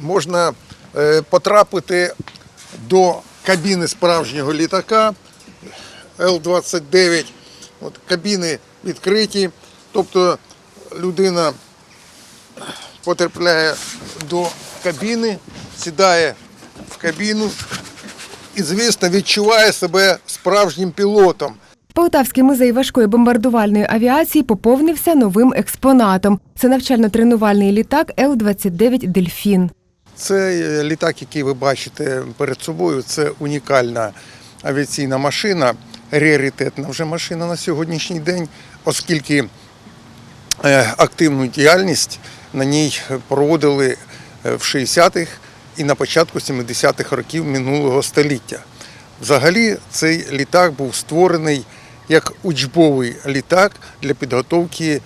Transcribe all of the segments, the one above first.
можна е, потрапити до кабіни справжнього літака Л-29. От кабіни відкриті, тобто людина потрапляє до кабіни, сідає в кабіну і, звісно, відчуває себе справжнім пілотом. Полтавський музей важкої бомбардувальної авіації поповнився новим експонатом. Це навчально-тренувальний літак Л-29 Дельфін. Цей е, літак, який ви бачите перед собою, це унікальна авіаційна машина, раритетна вже машина на сьогоднішній день, оскільки е, активну діяльність на ній проводили е, в 60-х і на початку 70-х років минулого століття. Взагалі, цей літак був створений як учбовий літак для підготовки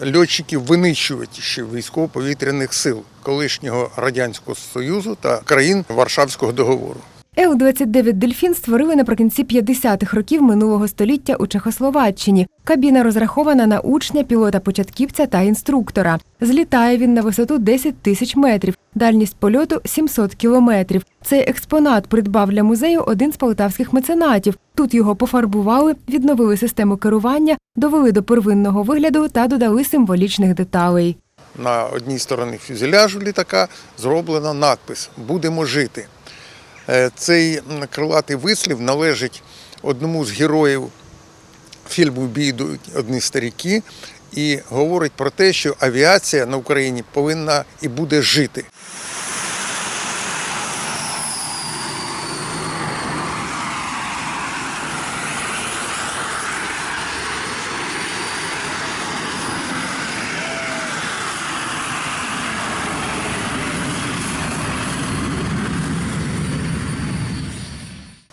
льотчиків-винищувачів військово-повітряних сил колишнього Радянського Союзу та країн Варшавського договору. Л-29 Дельфін створили наприкінці 50-х років минулого століття у Чехословаччині. Кабіна розрахована на учня, пілота-початківця та інструктора. Злітає він на висоту 10 тисяч метрів, дальність польоту 700 кілометрів. Цей експонат придбав для музею один з полтавських меценатів. Тут його пофарбували, відновили систему керування, довели до первинного вигляду та додали символічних деталей. На одній стороні фюзеляжу літака зроблено надпис Будемо жити. Е, Цей крилатий вислів належить одному з героїв фільму Бій одні старіки і говорить про те, що авіація на Україні повинна і буде жити.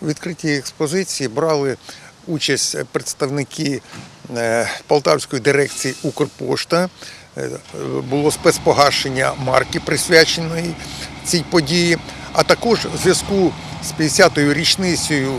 У відкритій експозиції брали участь представники е, Полтавської дирекції Укрпошта. Е, Було спецпогашення марки, присвяченої цій події, а також в зв'язку з 50-ю річницею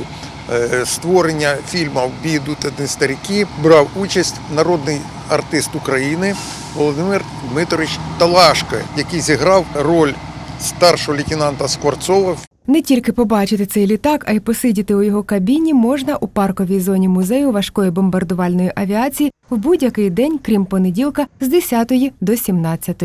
е, створення фільму «Бій йдуть одні старіки брав участь народний артист України Володимир Дмитрович Талашко, який зіграв роль старшого лейтенанта Скворцова Не тільки побачити цей літак, а й посидіти у його кабіні можна у парковій зоні музею важкої бомбардувальної авіації в будь-який день, крім понеділка, з 10 до 17.